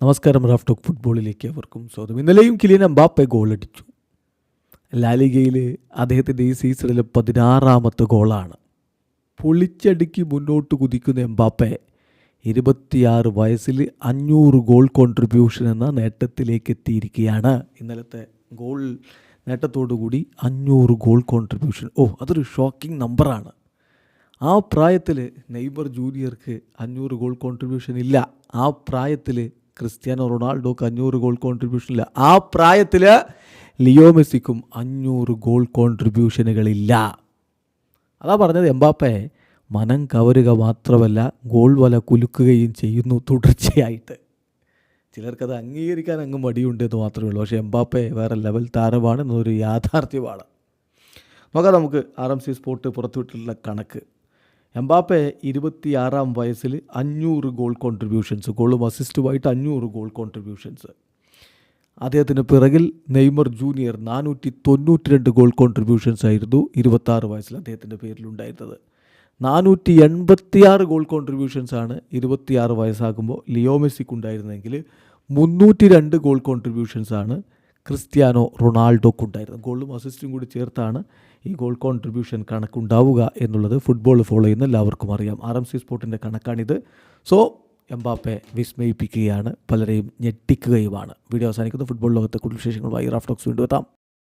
നമസ്കാരം Raf talk ഫുട്ബോളിലേക്ക് അവർക്കും സ്വാഗതം. ഇന്നലെയും കിലിയൻ എംബാപ്പെ ഗോളടിച്ചു. ലാലിഗയിൽ അദ്ദേഹത്തിന്റെ ഈ സീസണിലെ പതിനാറാമത്തെ ഗോളാണ്. പൊളിച്ചടുക്കി മുന്നോട്ട് കുതിക്കുന്ന എംബാപ്പെ ഇരുപത്തിയാറ് വയസ്സിൽ അഞ്ഞൂറ് ഗോൾ കോൺട്രിബ്യൂഷൻ എന്ന നേട്ടത്തിലേക്ക് എത്തിയിരിക്കുകയാണ്. ഇന്നലത്തെ ഗോൾ നേട്ടത്തോടുകൂടി അഞ്ഞൂറ് ഗോൾ കോൺട്രിബ്യൂഷൻ ഓ അതൊരു ഷോക്കിംഗ് നമ്പറാണ് ആ പ്രായത്തിൽ നെയ്ബർ ജൂനിയർക്ക് അഞ്ഞൂറ് ഗോൾ കോൺട്രിബ്യൂഷൻ ഇല്ല. ആ പ്രായത്തിൽ ക്രിസ്ത്യാനോ റൊണാൾഡോക്ക് അഞ്ഞൂറ് ഗോൾ കോൺട്രിബ്യൂഷൻ ഇല്ല. ആ പ്രായത്തിൽ ലിയോ മെസ്സിക്കും അഞ്ഞൂറ് ഗോൾ കോൺട്രിബ്യൂഷനുകളില്ല അതാ പറഞ്ഞത് എംബാപ്പെ മനം കവരുക മാത്രമല്ല ഗോൾ വല കുലുക്കുകയും ചെയ്യുന്നു തുടർച്ചയായിട്ട്. ചിലർക്കത് അംഗീകരിക്കാൻ അങ്ങ് മടിയുണ്ട് എന്ന് മാത്രമേ ഉള്ളൂ. പക്ഷേ എംബാപ്പെ വേറെ ലെവൽ താരമാണ് എന്നൊരു യാഥാർത്ഥ്യമാണ്. നോക്കാം നമുക്ക് ആർ എം സി സ്പോർട്ട് പുറത്തുവിട്ടിട്ടുള്ള കണക്ക്. എംബാപ്പെ ഇരുപത്തിയാറാം വയസ്സിൽ അഞ്ഞൂറ് ഗോൾ കോൺട്രിബ്യൂഷൻസ് ഗോളും അസിസ്റ്റുമായിട്ട് അഞ്ഞൂറ് ഗോൾ കോൺട്രിബ്യൂഷൻസ് അദ്ദേഹത്തിന് പിറകിൽ നെയ്മർ ജൂനിയർ നാനൂറ്റി തൊണ്ണൂറ്റി രണ്ട് ഗോൾ കോൺട്രിബ്യൂഷൻസ് ആയിരുന്നു ഇരുപത്താറ് വയസ്സിൽ അദ്ദേഹത്തിന്റെ പേരിലുണ്ടായിരുന്നത്. നാനൂറ്റി എൺപത്തിയാറ് ഗോൾ കോൺട്രിബ്യൂഷൻസ് ആണ് ഇരുപത്തിയാറ് വയസ്സാകുമ്പോൾ ലിയോ ഉണ്ടായിരുന്നെങ്കിൽ മുന്നൂറ്റി രണ്ട് ഗോൾ കോൺട്രിബ്യൂഷൻസ് ആണ് ക്രിസ്ത്യാനോ റൊണാൾഡോക്ക് ഉണ്ടായിരുന്നു. ഗോളും അസിസ്റ്റും കൂടി ചേർത്താണ് ഈ ഗോൾ കോൺട്രിബ്യൂഷൻ കണക്കുണ്ടാവുക എന്നുള്ളത് ഫുട്ബോൾ ഫോളോ ചെയ്യുന്ന എല്ലാവർക്കും അറിയാം. ആർ എം സി സ്പോർട്ടിന്റെ കണക്കാണിത്. സോ എംബാപ്പെ വിസ്മയിപ്പിക്കുകയാണ് പലരെയും ഞെട്ടിക്കുകയുമാണ്. വീഡിയോ അവസാനിക്കുന്ന. ഫുട്ബോൾ ലോകത്തെ കൂടുതൽ വിശേഷങ്ങളുമായി റാഫ്റ്റോക്സ് വീണ്ടും എത്താം.